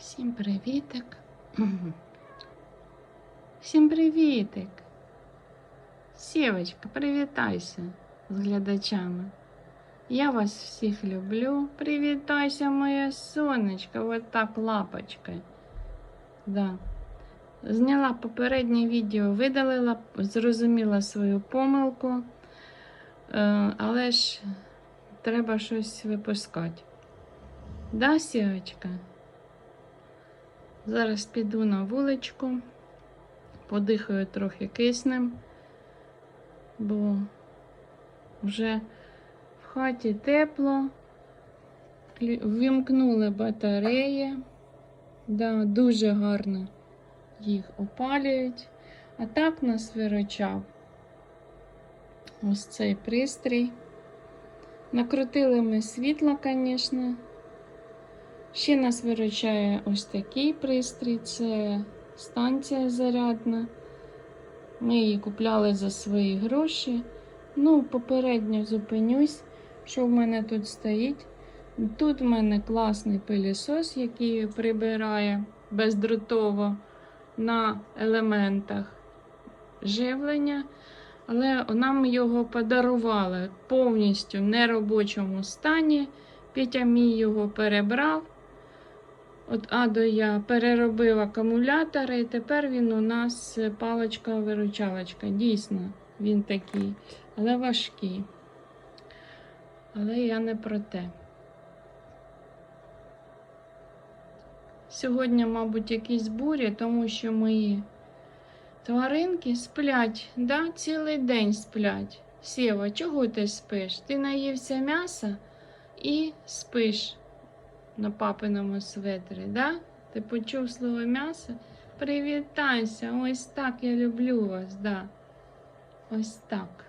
Всім привітик. Всім привітик. Сєвочка, привітайся з глядачами. Я вас всіх люблю. Привітайся, моє сонечко, вот так лапочкою. Да. Зняла попереднє відео, видалила, зрозуміла свою помилку, Е, але ж треба щось випускати. Да, Сєвочка? Зараз піду на вуличку, подихаю трохи киснем, бо вже в хаті тепло. Вімкнули батареї. Да, дуже гарно їх опалюють. А так нас виручав ось цей пристрій. Накрутили ми світла, звісно. Ще нас виручає ось такий пристрій, це станція зарядна. Ми її купляли за свої гроші. Ну, попередньо зупинюсь, що в мене тут стоїть. Тут в мене класний пилісос, який прибирає бездротово на елементах живлення. Але нам його подарували повністю в неробочому стані. Петя мій його перебрав. От А до Я переробив акумулятори, і тепер він у нас паличка-виручалочка. Дійсно, він такий, але важкий. Але я не про те. Сьогодні, мабуть, якісь бурі, тому що мої тваринки сплять, да? цілий день сплять. Сєва, чого ти спиш? Ти наївся м'яса і спиш на папиному светрі, да? Ти почув слово м'ясо? Привітайся, ось так я люблю вас, да. Ось так.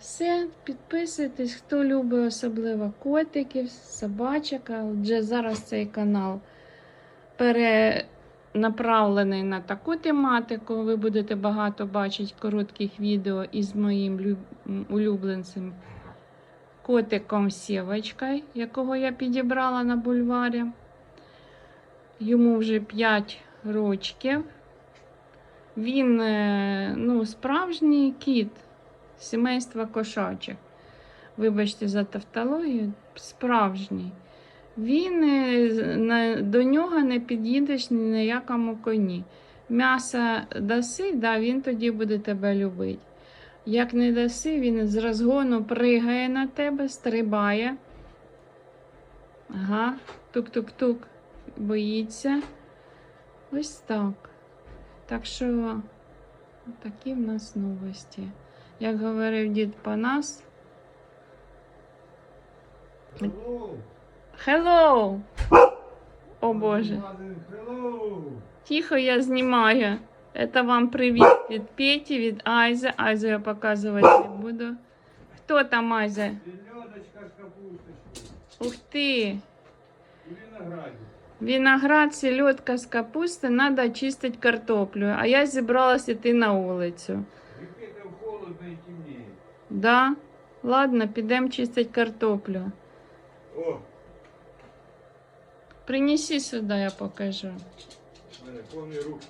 Все, підписуйтесь, хто любить особливо котиків, собачок, адже зараз цей канал перенаправлений на таку тематику. Ви будете багато бачити коротких відео із моїм улюбленцем котиком Сєвочкою, якого я підібрала на бульварі. Йому вже 5 рочків. Він е, ну, справжній кіт сімейства кошачих. Вибачте за тавтологію, справжній. Він е, до нього не під'їдеш ні на якому коні. М'ясо даси, да, він тоді буде тебе любити. Як не даси, він з розгону пригає на тебе, стрибає. Ага, тук-тук-тук, боїться. Ось так. Так що такі в нас новості. Як говорив дід Панас. Hello. Hello! О Боже. Hello. Тихо, я знімаю. Это вам привіт від Петі, від Айзи. Айзу я показувати не буду. Хто там Айза? Селедочка з капусточкою. Ух ти! І винограді. Виноград, селедка з капусти, треба очистити картоплю. А я зібралася йти на вулицю. Випити в холодно і темніє. Да? Ладно, підемо чистити картоплю. О, Принеси сюди, я покажу. в мене повні руки.